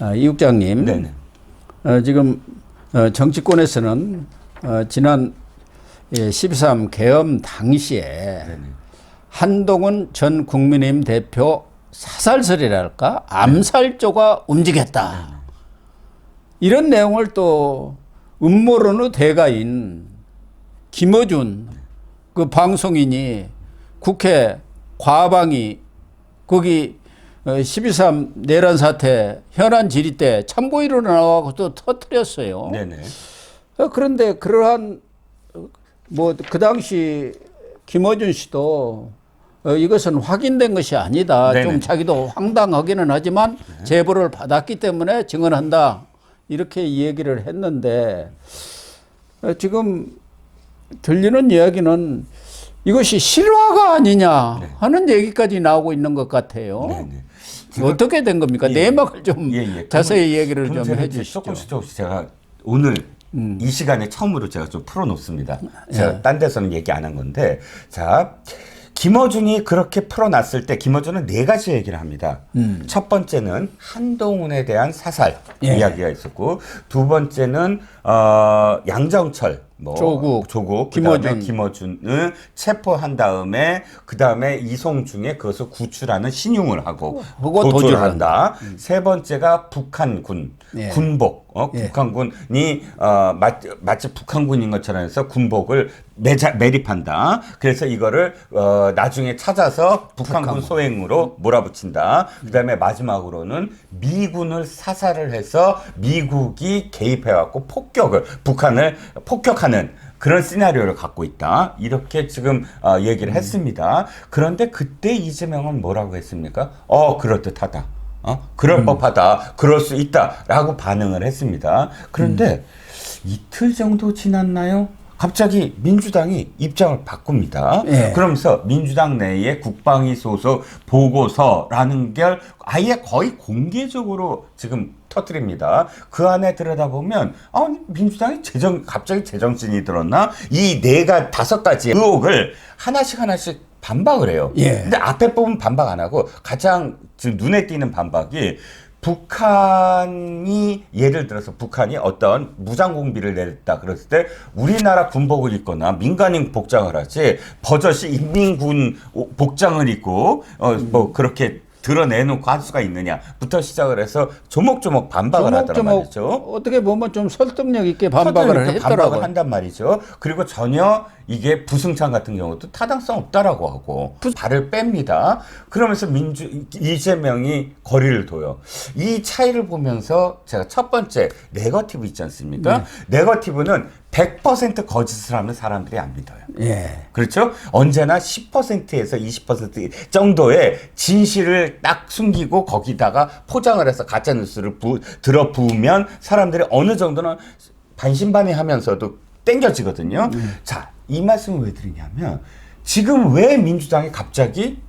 아, 이 국장님, 네네. 어, 지금 어, 정치권에서는 어, 지난 예, 13 개엄 당시에 네네. 한동훈 전 국민의힘 대표 사살설이랄까 암살조가 움직였다. 이런 내용을 또 음모론의 대가인 김어준 그 방송인이 국회 과방이 거기 12.3 내란 사태 현안 질의 때 참고인으로 나와서 또 터뜨렸어요. 네네. 어, 그런데 그러한 뭐 그 당시 김어준 씨도 어, 이것은 확인된 것이 아니다. 네네. 좀 자기도 황당하기는 하지만 제보를 받았기 때문에 증언한다. 이렇게 얘기를 했는데 어, 지금 들리는 이야기는 이것이 실화가 아니냐 하는 얘기까지 나오고 있는 것 같아요. 네네. 어떻게 된 겁니까? 예. 내막을 좀 예, 예. 자세히 얘기를 좀 해주시죠. 음. 조금씩 조금씩 제가 오늘 이 시간에 처음으로 제가 좀 풀어놓습니다. 제가 딴 데서는 얘기 안 한 건데 자 김어준이 그렇게 풀어놨을 때 김어준은 네 가지 얘기를 합니다. 첫 번째는 한동훈에 대한 사살 예. 이야기가 있었고 두 번째는 어, 양정철 뭐 조국, 조국 김어준. 그다음에 김어준을 체포한 다음에 그 다음에 이송중에 그것을 구출하는 신용을 하고 그거 도주를 도주를 한다. 세 번째가 북한군 예. 군복 어, 예. 북한군이 어, 마, 마치 북한군인 것처럼 해서 군복을 매자, 매립한다. 그래서 이거를 어, 나중에 찾아서 북한군 북한군. 소행으로 몰아붙인다. 그다음에 마지막으로는 미군을 사살을 해서 미국이 개입해갖고 폭격을 북한을 폭격 하는 그런 시나리오를 갖고 있다. 이렇게 지금 어, 얘기를 했습니다. 그런데 그때 이재명은 뭐라고 했습니까? 어 그럴듯하다. 어 그럴 법하다. 그럴 수 있다 라고 반응을 했습니다. 그런데 이틀 정도 지났나요? 갑자기 민주당이 입장을 바꿉니다. 예. 그러면서 민주당 내에 국방위 소속 보고서라는 걸 아예 거의 공개적으로 지금 터뜨립니다. 그 안에 들여다보면 아 민주당이 제정 갑자기 제정신이 들었나 이 네가 다섯 가지 의혹을 하나씩 하나씩 반박을 해요. 예. 근데 앞에 부분 반박 안 하고 가장 지금 눈에 띄는 반박이 북한이 예를 들어서 북한이 어떤 무장 공비를 내렸다 그랬을 때 우리나라 군복을 입거나 민간인 복장을 하지 버젓이 인민군 오- 복장을 입고 어 뭐 그렇게 드러내놓고 할 수가 있느냐부터 시작을 해서 조목조목 반박을 하더란 조목조목 말이죠. 어떻게 보면 좀 설득력 있게 반박을 이렇게 했더라고요. 반박을 한단 말이죠. 그리고 전혀 이게 부승찬 같은 경우도 타당성 없다라고 하고 발을 뺍니다. 그러면서 민주 이재명이 거리를 둬요. 이 차이를 보면서 제가 첫 번째 네거티브 있지 않습니까? 네거티브는 100% 거짓을 하면 사람들이 안 믿어요. 예. 그렇죠? 언제나 10%에서 20% 정도의 진실을 딱 숨기고 거기다가 포장을 해서 가짜 뉴스를 부, 들어 부으면 사람들이 어느 정도는 반신반의하면서도 땡겨지거든요. 자, 이 말씀을 왜 드리냐면 지금 왜 민주당이 갑자기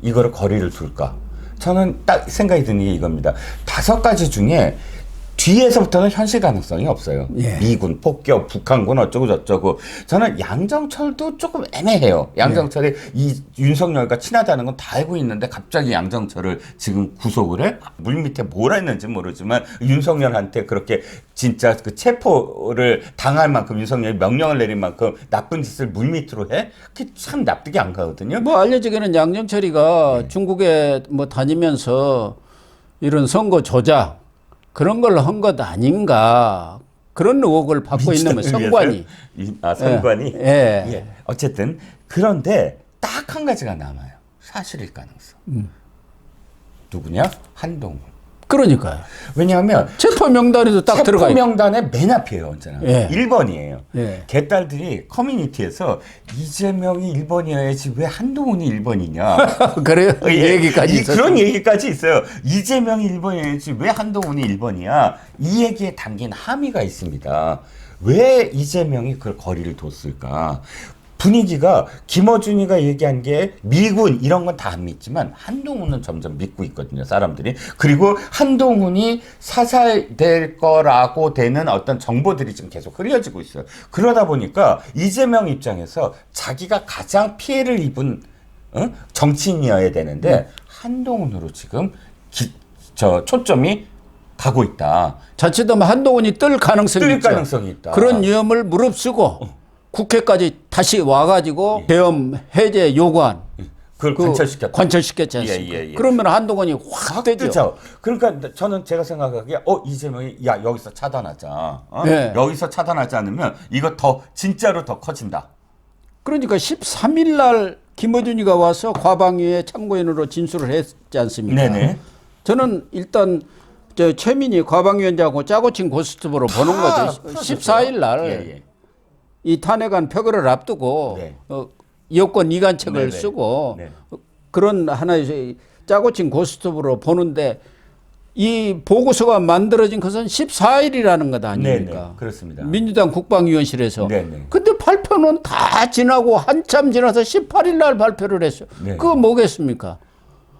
이거를 거리를 둘까? 저는 딱 생각이 드는 게 이겁니다. 다섯 가지 중에 뒤에서부터는 현실 가능성이 없어요. 예. 미군 폭격, 북한군 어쩌고 저쩌고. 저는 양정철도 조금 애매해요. 양정철이 이 윤석열과 친하다는 건 다 알고 있는데 갑자기 양정철을 지금 구속을 해? 물 밑에 뭘 했는지 모르지만 윤석열한테 그렇게 진짜 그 체포를 당할 만큼 윤석열이 명령을 내린 만큼 나쁜 짓을 물 밑으로 해? 그게 참 납득이 안 가거든요. 뭐 알려지기는 양정철이가 네. 중국에 뭐 다니면서 이런 선거 조작 그런 걸 한 것 아닌가 그런 의혹을 받고 있는 뭐 민주당을 선관위. 위해서요? 이- 아, 선관위? 예. 예. 어쨌든 그런데 딱 한 가지가 남아요. 사실일 가능성. 음. 누구냐? 한동훈. 그러니까요. 왜냐하면 체포 명단에도 딱 들어가 체포 있고. 명단에 맨 앞이에요, 언제나. 예. 1번이에요. 예. 개딸들이 커뮤니티에서 이재명이 1번이어야지 왜 한동훈이 1번이냐. 그래요. 이 예, 얘기까지 이-. 그런 얘기까지 있어요. 이재명이 1번이어야지 왜 한동훈이 1번이야? 이 얘기에 담긴 함의가 있습니다. 왜 이재명이 그걸 거리를 뒀을까? 분위기가 김어준이가 얘기한 게 미군 이런 건 다 안 믿지만 한동훈은 점점 믿고 있거든요 사람들이 그리고 한동훈이 사살될 거라고 되는 어떤 정보들이 지금 계속 흘려지고 있어요 그러다 보니까 이재명 입장에서 자기가 가장 피해를 입은 어? 정치인이어야 되는데 한동훈으로 지금 기- 저 초점이 가고 있다. 자칫하면 한동훈이 뜰 가능성이 뜰 있죠. 가능성이 있다. 그런 위험을 무릅쓰고 국회까지 다시 와가지고 계엄 해제 요구한 그걸 그 관철시켰다. 관철시켰지 않습니까? 예, 예, 예. 그러면 한동훈이 확확 되죠. 뜨죠. 그러니까 저는 제가 생각하기에 어 이재명이 야 여기서 차단하자. 어? 네. 여기서 차단하지 않으면 이거 더 진짜로 더 커진다. 그러니까 13일 날 김어준이가 와서 과방위에 참고인으로 진술을 했지 않습니까? 네네. 저는 일단 저 최민희 과방위원장하고 짜고 친 고스톱으로 보는 다 거죠. 풀어줬어요. 14일 날 예, 예. 이 탄핵안 표결을 앞두고 네. 어, 여권 이관책을 네네. 쓰고 네. 그런 하나의 짜고 친 고스톱으로 보는데 이 보고서가 만들어진 것은 14일이라는 것 아닙니까? 네네. 그렇습니다. 민주당 국방위원실에서. 네네. 근데 발표는 다 지나고 한참 지나서 18일 날 발표를 했어요. 네. 그거 뭐겠습니까?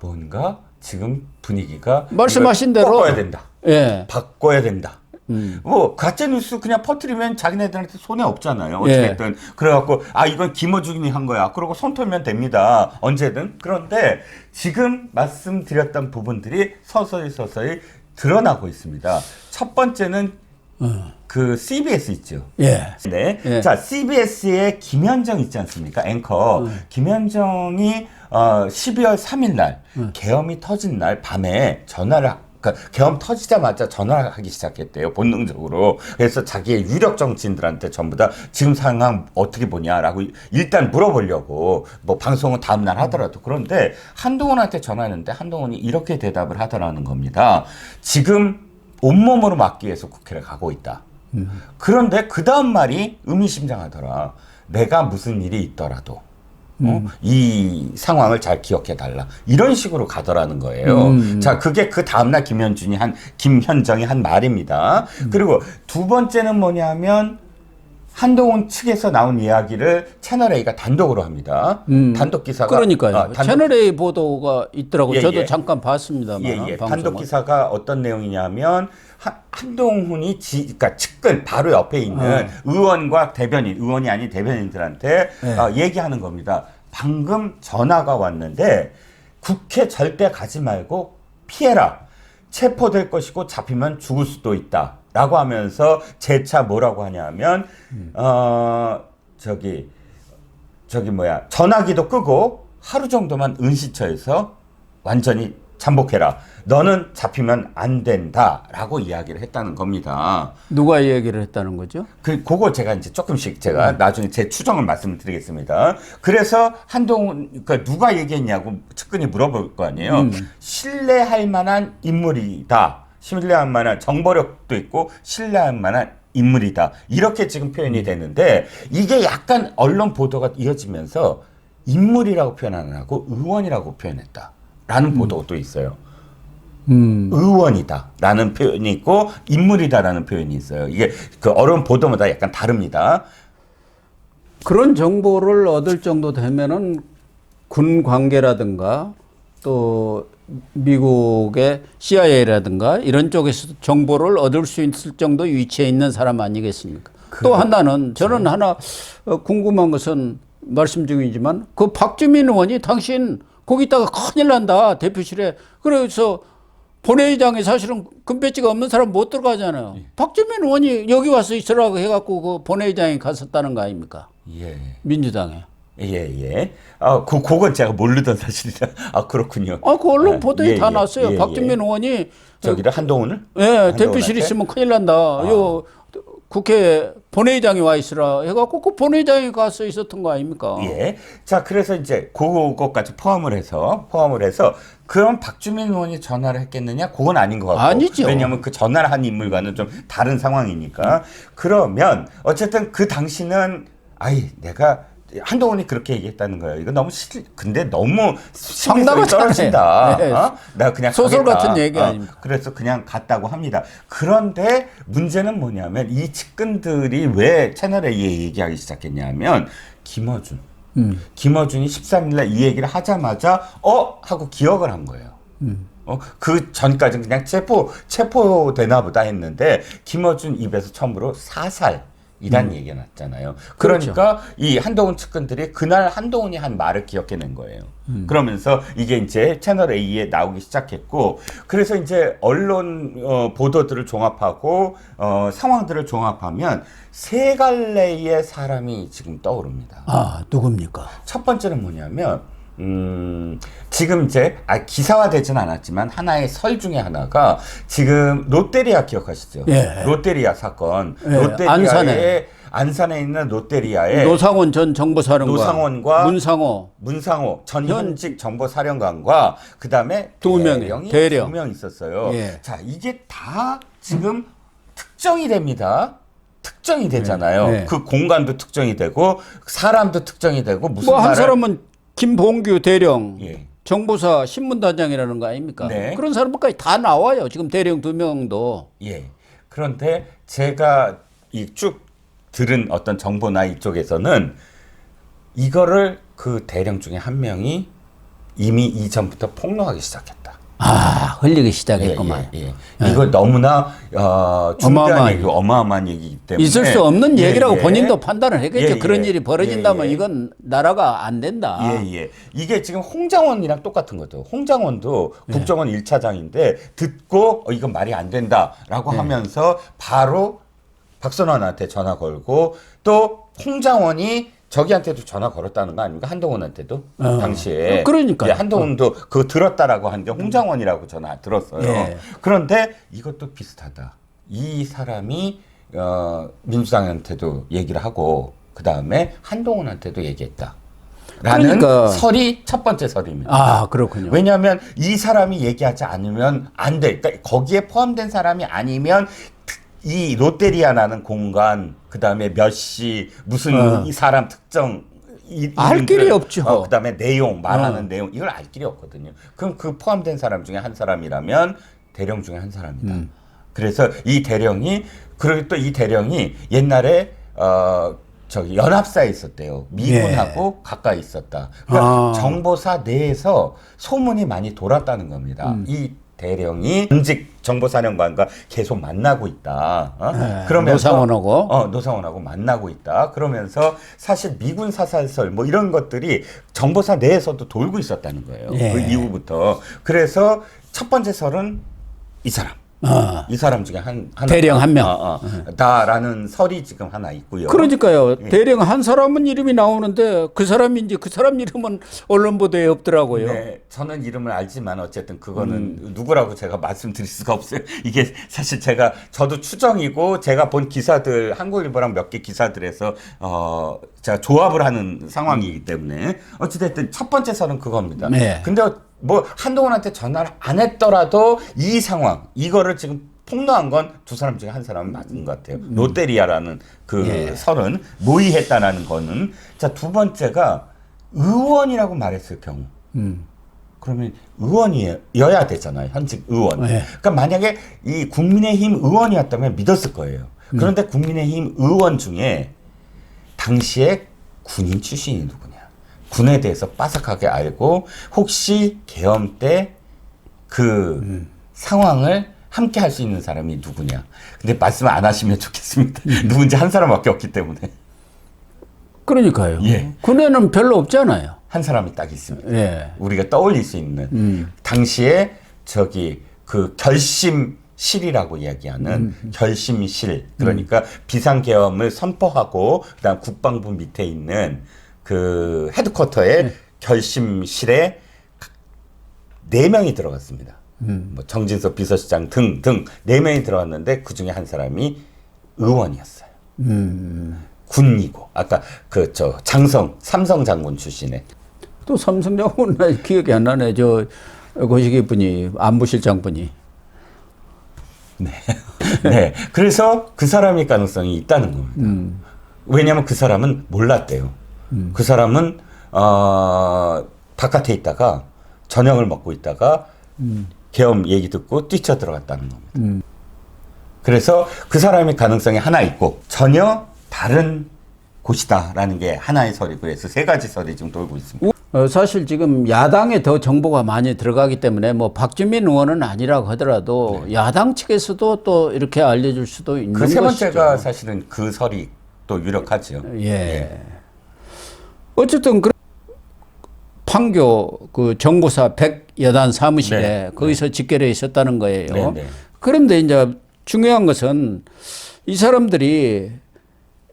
뭔가 지금 분위기가 말씀하신 대로 바꿔야 된다. 예. 바꿔야 된다. 음. 뭐 가짜 뉴스 그냥 퍼뜨리면 자기네들한테 손해 없잖아요. 예. 어찌됐든 그래갖고 아 이건 김어준이 한 거야. 그러고 손 털면 됩니다. 언제든. 그런데 지금 말씀드렸던 부분들이 서서히 서서히 드러나고 있습니다. 첫 번째는 그 CBS 있죠. 예. 네. 예. 자, CBS의 김현정 있지 않습니까? 앵커. 김현정이 어, 12월 3일 날 계엄이 터진 날 밤에 전화를 그러니까 계엄 터지자마자 전화를 하기 시작했대요. 본능적으로. 그래서 자기의 유력 정치인들한테 전부 다 지금 상황 어떻게 보냐라고 일단 물어보려고 뭐 방송은 다음 날 하더라도 그런데 한동훈한테 전화했는데 한동훈이 이렇게 대답을 하더라는 겁니다. 지금 온몸으로 막기 위해서 국회를 가고 있다. 그런데 그 다음 말이 의미심장하더라. 내가 무슨 일이 있더라도 어? 이 상황을 잘 기억해 달라. 이런 식으로 가더라는 거예요. 자, 그게 그 다음날 김현준이 한 김현정이 한 말입니다. 그리고 두 번째는 뭐냐면 한동훈 측에서 나온 이야기를 채널 A가 단독으로 합니다. 음. 단독 기사가 그러니까요. 아, 단독 채널 A 보도가 있더라고. 예, 저도 예. 잠깐 봤습니다만. 예, 예. 단독 기사가 어떤 내용이냐면 한, 한동훈이 지, 그러니까 측근 바로 옆에 있는 의원과 대변인, 의원이 아닌 대변인들한테 네. 어, 얘기하는 겁니다. 방금 전화가 왔는데 국회 절대 가지 말고 피해라. 체포될 것이고 잡히면 죽을 수도 있다. 라고 하면서 재차 뭐라고 하냐면 어 저기 저기 뭐야 전화기도 끄고 하루 정도만 은시처에서 완전히 잠복해라. 너는 잡히면 안 된다라고 이야기를 했다는 겁니다. 누가 이 얘기를 했다는 거죠? 그 그거 제가 이제 조금씩 제가 나중에 제 추정을 말씀드리겠습니다. 그래서 한동훈 그러니까 누가 얘기했냐고 측근이 물어볼 거 아니에요. 신뢰할 만한 인물이다. 신뢰할 만한 정보력도 있고 신뢰할 만한 인물이다. 이렇게 지금 표현이 되는데 이게 약간 언론 보도가 이어지면서 인물이라고 표현 안 하고 의원이라고 표현했다 라는 보도도 있어요. 음. 의원이다라는 표현이 있고 인물이다라는 표현이 있어요. 이게 그 언론 보도마다 약간 다릅니다. 그런 정보를 얻을 정도 되면은 군 관계라든가 또 미국의 CIA라든가 이런 쪽에서 정보를 얻을 수 있을 정도 위치에 있는 사람 아니겠습니까? 또 하나는 저는 하나 어, 궁금한 것은 말씀 중이지만 그 박주민 의원이 당신 거기다가 큰일 난다 대표실에 그래서 본회의장에 사실은 금배지가 없는 사람 못 들어가잖아요. 박주민 의원이 여기 와서 있으라고 해갖고 그 본회의장에 갔었다는 거 아닙니까? 예. 민주당에. 예, 예. 아, 그, 그건 제가 모르던 사실이라. 아, 그렇군요. 아, 그 언론 아, 보도에 예, 다 예, 났어요. 예, 박준민 예. 의원이 저기를 한동훈을? 예, 한동훈한테? 대표실 있으면 큰일 난다. 요 국회 본회의장에 와 있으라 해갖고 그 본회의장에 가서 있었던 거 아닙니까? 예. 자, 그래서 이제 그거까지 포함을 해서, 포함을 해서, 그럼 박주민 의원이 전화를 했겠느냐? 그건 아닌 것 같고. 아니죠. 왜냐하면 그 전화를 한 인물과는 좀 다른 상황이니까. 그러면, 어쨌든 그 당시는, 아이, 내가, 한동훈이 그렇게 얘기했다는 거예요. 이거 너무 실, 근데 너무 황당하잖아요. 떨어진다. 네. 어? 나 그냥 소설 가겠다. 같은 얘기 어, 아닙니까? 그래서 그냥 갔다고 합니다. 그런데 문제는 뭐냐면 이 측근들이 왜 채널 A에 얘기하기 시작했냐면 김어준. 음. 김어준이 13일 날 이 얘기를 하자마자 어 하고 기억을 한 거예요. 음. 어, 그 전까지는 그냥 체포 체포되나 보다 했는데 김어준 입에서 처음으로 사살 이란 얘기가 났잖아요. 음. 그렇죠. 그러니까 이 한동훈 측근들이 그날 한동훈이 한 말을 기억해낸 거예요. 음. 그러면서 이게 이제 채널 A에 나오기 시작했고, 그래서 이제 언론 어, 보도들을 종합하고 어, 상황들을 종합하면 세 갈래의 사람이 지금 떠오릅니다. 아 누굽니까? 첫 번째는 뭐냐면 음, 지금 이제 아, 기사화되진 않았지만 하나의 설 중에 하나가 지금 롯데리아 기억하시죠? 예. 롯데리아 사건. 예, 롯데리아의 안산에. 안산에 있는 롯데리아의 노상원 전 정보사령관, 노상원과 문상호 문상호 전 현직 정보사령관과 그 다음에 두 명이, 대령. 두명 있었어요. 예. 자 이게 다 지금 특정이 됩니다. 특정이 되잖아요. 네. 그 공간도 특정이 되고 사람도 특정이 되고 무슨 뭐 한 사람은 김봉규 대령 예. 정보사 신문단장이라는 거 아닙니까? 네. 그런 사람까지 다 나와요. 지금 대령 두 명도. 예. 그런데 제가 이 쭉 들은 어떤 정보나 이쪽에서는 이거를 그 대령 중에 한 명이 이미 이전부터 폭로하기 시작했다. 아 흘리기 시작했구만. 예, 예, 예. 이거 너무나 어, 어마어마한 얘기고 어마어마한 얘기이기 때문에 있을 수 없는 예, 얘기라고 예. 본인도 판단을 했겠죠. 예, 예. 그런 일이 벌어진다면 예, 예. 이건 나라가 안 된다. 예, 예. 이게 지금 홍장원이랑 똑같은 거죠. 홍장원도 예. 국정원 일차장인데 듣고 어, 이건 말이 안 예. 된다라고 하면서 바로 박선원한테 전화 걸고 또 홍장원이 저기한테도 전화 걸었다는 거 아닙니까? 한동훈한테도 어. 당시에. 그러니까요. 예, 한동훈도 그거 들었다라고 하는데 홍장원이라고 전화 들었어요. 예. 그런데 이것도 비슷하다. 이 사람이 어, 민주당한테도 얘기를 하고 그 다음에 한동훈한테도 얘기했다. 라는 그러니까- 설이 첫 번째 설입니다. 아 그렇군요. 왜냐하면 이 사람이 얘기하지 않으면 안 돼. 그러니까 거기에 포함된 사람이 아니면 특- 이 롯데리아라는 공간, 그 다음에 몇 시, 무슨 어. 이 사람 특정 이, 알 이름들, 길이 없죠. 어, 그다음에 내용 말하는 어. 내용 이걸 알 길이 없거든요. 그럼 그 포함된 사람 중에 한 사람이라면 대령 중에 한 사람이다. 음. 그래서 이 대령이 그리고 또 이 대령이 옛날에 어 저기 연합사에 있었대요. 미군하고 가까이 있었다. 그러니까 예. 아. 정보사 내에서 소문이 많이 돌았다는 겁니다. 이 대령이 현직 정보사령관과 계속 만나고 있다. 어? 네, 그러면서 노상원하고? 어, 노상원하고 만나고 있다. 그러면서 사실 미군 사살설 뭐 이런 것들이 정보사 내에서도 돌고 있었다는 거예요. 예. 그 이후부터. 그래서 첫 번째 설은 이 사람. 어. 이 사람 중에 한, 한 대령 한 명. 어, 어, 다라는 설이 지금 하나 있고요. 그러니까요. 예. 대령 한 사람은 이름이 나오는데 그 사람인지 그 사람 이름은 언론 보도에 없더라고요. 네, 저는 이름을 알지만 어쨌든 그거는 음. 누구라고 제가 말씀드릴 수가 없어요. 이게 사실 제가 저도 추정이고 제가 본 기사들 한국일보랑 몇 개 기사들에서 어 제가 조합을 하는 상황이기 때문에 어찌됐든 첫 번째 설은 그겁니다. 네. 근데 뭐 한동훈한테 전화를 안 했더라도 이 상황 이거를 지금 폭로한 건 두 사람 중에 한 사람은 맞은 것 같아요. 롯데리아라는 그 음. 예. 설은 모의했다라는 거는 자 두 번째가 의원이라고 말했을 경우 음. 그러면 의원이어야 되잖아요. 현직 의원. 네. 그러니까 만약에 이 국민의힘 의원이었다면 믿었을 거예요. 그런데 국민의힘 의원 중에 당시에 군인 출신이 누구냐? 군에 대해서 빠삭하게 알고 혹시 계엄 때그 상황을 함께 할 수 있는 사람이 누구냐? 근데 말씀을 안 하시면 좋겠습니다. 누군지 한 사람밖에 없기 때문에 그러니까요. 예. 군에는 별로 없잖아요. 한 사람이 딱 있습니다. 예. 우리가 떠올릴 수 있는 음. 당시에 저기 그 결심 실이라고 이야기하는 결심실 그러니까 비상계엄을 선포하고 그다음 국방부 밑에 있는 그 헤드쿼터에 결심실에 네 명이 들어갔습니다. 뭐 정진석 비서실장 등등 네 명이 들어갔는데 그 중에 한 사람이 의원이었어요. 음. 군이고 아까 그 저 장성 삼성 장군 출신의 또 삼성 장군 나 기억이 안 나네. 저 고시기 분이 안보실장 분이. 네. 그래서 그 사람일 가능성이 있다는 겁니다. 왜냐하면 그 사람은 몰랐대요. 그 사람은 어, 바깥에 있다가 저녁을 먹고 있다가 계엄 얘기 듣고 뛰쳐 들어갔다는 겁니다. 그래서 그 사람의 가능성이 하나 있고 전혀 다른 곳이다라는 게 하나의 설이고 그래서 세 가지 설이 지금 돌고 있습니다. 어, 사실 지금 야당에 더 정보가 많이 들어가기 때문에 뭐 박주민 의원은 아니라고 하더라도 야당 측에서도 또 이렇게 알려줄 수도 있는 그세 것이죠. 번째가 사실은 그 설이 또 유력하죠. 예. 어쨌든 그 판교 그 정보사 백여단 사무실에 네. 거기서 직결해 있었다는 거예요. 네, 네. 그런데 이제 중요한 것은 이 사람들이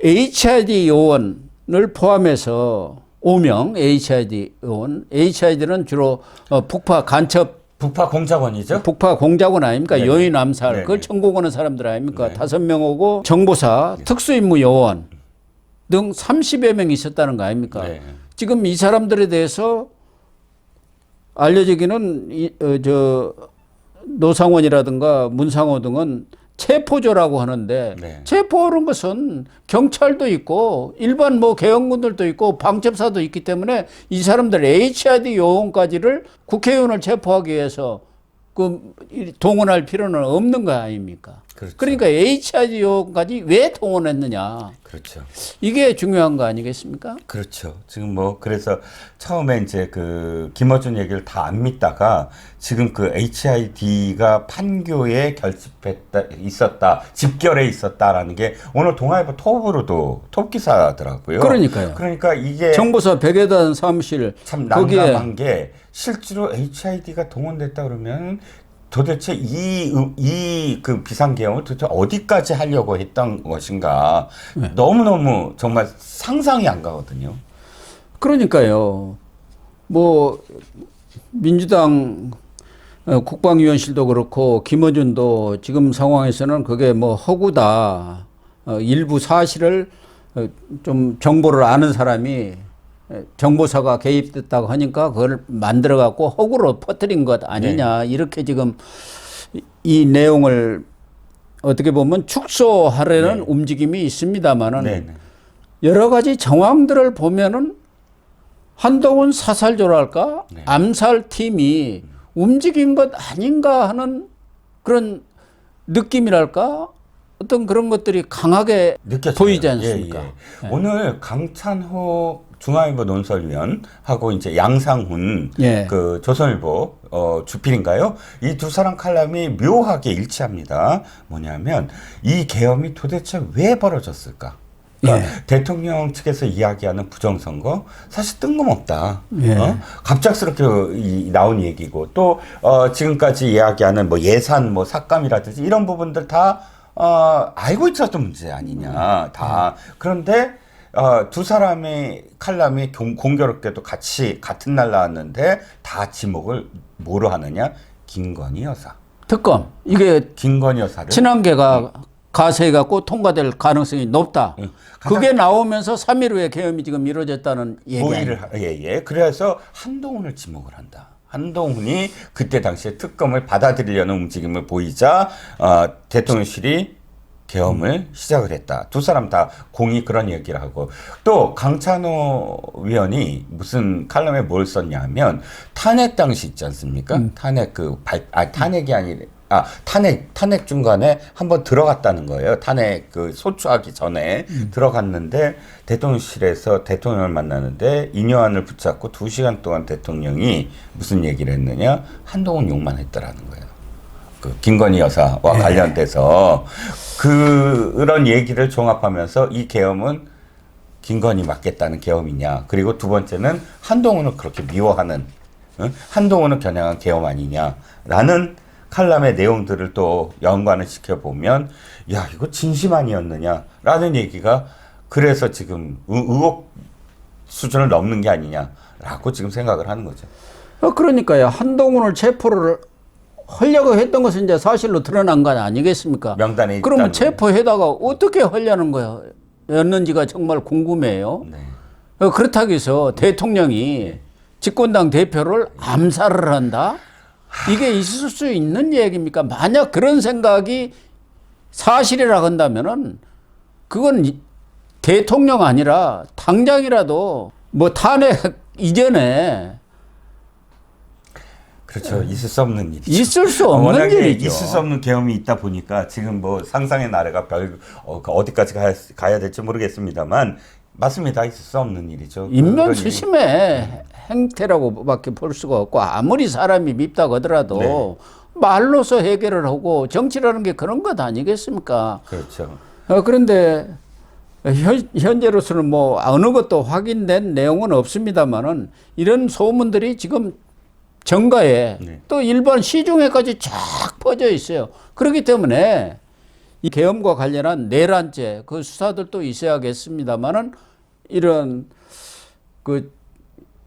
HID 요원을 포함해서 5명 HID 요원, HID는 주로 어, 북파 간첩 북파 공작원이죠. 북파 공작원 아닙니까? 네네. 여인 암살 네네. 그걸 천공하는 사람들 아닙니까? 네. 다섯 명 오고 정보사 특수임무 요원 등 30여 명 있었다는 거 아닙니까? 네. 지금 이 사람들에 대해서 알려지기는 이, 어, 저 노상원이라든가 문상호 등은 체포조라고 하는데 네. 체포하는 것은 경찰도 있고 일반 뭐 개헌군들도 있고 방첩사도 있기 때문에 이 사람들 HID 요원까지를 국회의원을 체포하기 위해서 그 이- 동원할 필요는 없는 거 아닙니까? 그렇죠. 그러니까 HID 요원까지 왜 동원했느냐 그렇죠. 이게 중요한 거 아니겠습니까? 그렇죠. 지금 뭐 그래서 처음에 이제 그 김어준 얘기를 다 안 믿다가 지금 그 HID가 판교에 결집했다 있었다 집결해 있었다라는 게 오늘 동아일보 톱으로도 톱 기사더라고요. 그러니까요. 그러니까 이게 정보사 백여단 사무실 참 난감한 게 실제로 HID가 동원됐다 그러면 도대체 이 이 그 비상계엄을 도대체 어디까지 하려고 했던 것인가 네. 너무 너무 정말 상상이 안 가거든요. 그러니까요. 뭐 민주당 어, 국방위원실도 그렇고 김어준도 지금 상황에서는 그게 뭐 허구다. 어, 일부 사실을 어, 좀 정보를 아는 사람이 에, 정보사가 개입됐다고 하니까 그걸 만들어 갖고 허구로 퍼뜨린 것 아니냐 이렇게 지금 이, 이 내용을 어떻게 보면 축소하려는 네. 움직임이 있습니다만은 네, 네. 여러 가지 정황들을 보면은 한동훈 사살조랄까 네. 암살 팀이 움직인 것 아닌가 하는 그런 느낌이랄까 어떤 그런 것들이 강하게 느껴져요. 보이지 예, 않습니까? 예. 오늘 강찬호 중앙일보 논설위원하고 이제 양상훈 예. 그 조선일보 어, 주필인가요? 이 두 사람 칼럼이 묘하게 일치합니다. 뭐냐면 이 계엄이 도대체 왜 벌어졌을까? 그러니까 예. 대통령 측에서 이야기하는 부정선거 사실 뜬금없다. 예. 어? 갑작스럽게 이, 나온 얘기고 또 어, 지금까지 이야기하는 뭐 예산 뭐 삭감이라든지 이런 부분들 다 어, 알고 있었던 문제 아니냐 다 그런데 어, 두 사람의 칼럼이 공, 공교롭게도 같이 같은 날 나왔는데 다 지목을 뭐로 하느냐 김건희 여사 특검 이게 김건희 여사를 친한계가 가세해 갖고 통과될 가능성이 높다. 응. 가장- 그게 나오면서 3일 후에 계엄이 지금 이루어졌다는 얘기 모의를 아닙니까? 하- 예, 예. 그래서 한동훈을 지목을 한다. 한동훈이 그때 당시에 특검을 받아들이려는 움직임을 보이자 어, 대통령실이 계엄을 시작을 했다. 두 사람 다 공이 그런 얘기를 하고 또 강찬호 위원이 무슨 칼럼에 뭘 썼냐면 탄핵 당시 있지 않습니까? 탄핵 그 발, 아 탄핵이 아니라 아 탄핵 탄핵 중간에 한번 들어갔다는 거예요. 탄핵 그 소추하기 전에 들어갔는데 대통령실에서 대통령을 만나는데 이뇨한을 붙잡고 두 시간 동안 대통령이 무슨 얘기를 했느냐 한동훈 욕만 했더라는 거예요. 그 김건희 여사와 관련돼서 그런 얘기를 종합하면서 이 계엄은 김건희 맞겠다는 계엄이냐 그리고 두 번째는 한동훈을 그렇게 미워하는 응? 한동훈을 겨냥한 계엄 아니냐라는 칼럼의 내용들을 또 연관을 시켜보면 야 이거 진심 아니었느냐라는 얘기가 그래서 지금 의- 의혹 수준을 넘는 게 아니냐라고 지금 생각을 하는 거죠. 어, 그러니까요. 한동훈을 체포를 하려고 했던 것은 이제 사실로 드러난 건 아니겠습니까? 명단에 그러면 체포해다가 어떻게 하려는 거였는지가 정말 궁금해요. 네. 어, 그렇다고 해서 대통령이 집권당 대표를 암살을 한다? 이게 있을 수 있는 얘기입니까? 만약 그런 생각이 사실이라 한다면은 그건 이- 대통령 아니라 당장이라도 뭐 탄핵 이전에 그렇죠. 있을 수 없는 일이죠. 있을 수 없는 워낙에 일이죠. 있을 수 없는 계엄이 있다 보니까 지금 뭐 상상의 나래가 별 어, 그 어디까지 가야, 가야 될지 모르겠습니다만 맞습니다. 있을 수 없는 일이죠. 인면 수심의 행태라고밖에 볼 수가 없고 아무리 사람이 밉다고 하더라도 네. 말로서 해결을 하고 정치라는 게 그런 것 아니겠습니까? 그렇죠. 어, 그런데 현, 현재로서는 뭐 어느 것도 확인된 내용은 없습니다만은 이런 소문들이 지금 정가에 네. 또 일반 시중에까지 쫙 퍼져 있어요. 그렇기 때문에 이 계엄과 관련한 내란죄 그 수사들도 있어야겠습니다만은 이런 그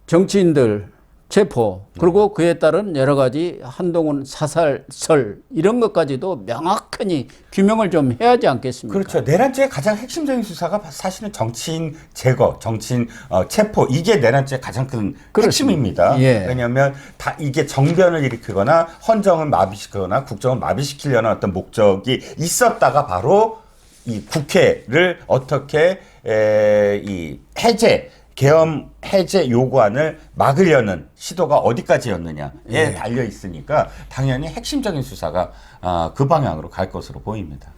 정치인들 체포 그리고 그에 따른 여러 가지 한동훈 사살설 이런 것까지도 명확하니 규명을 좀 해야 하지 않겠습니까? 그렇죠. 내란죄의 가장 핵심적인 수사가 사실은 정치인 제거, 정치인 어, 체포 이게 내란죄의 가장 큰 그렇습니다. 핵심입니다. 예. 왜냐하면 다 이게 정변을 일으키거나 헌정을 마비시키거나 국정을 마비시키려는 어떤 목적이 있었다가 바로 이 국회를 어떻게 에, 이 해제 계엄 해제 요구안을 막으려는 시도가 어디까지였느냐에 예. 달려 있으니까 당연히 핵심적인 수사가 아, 그 방향으로 갈 것으로 보입니다.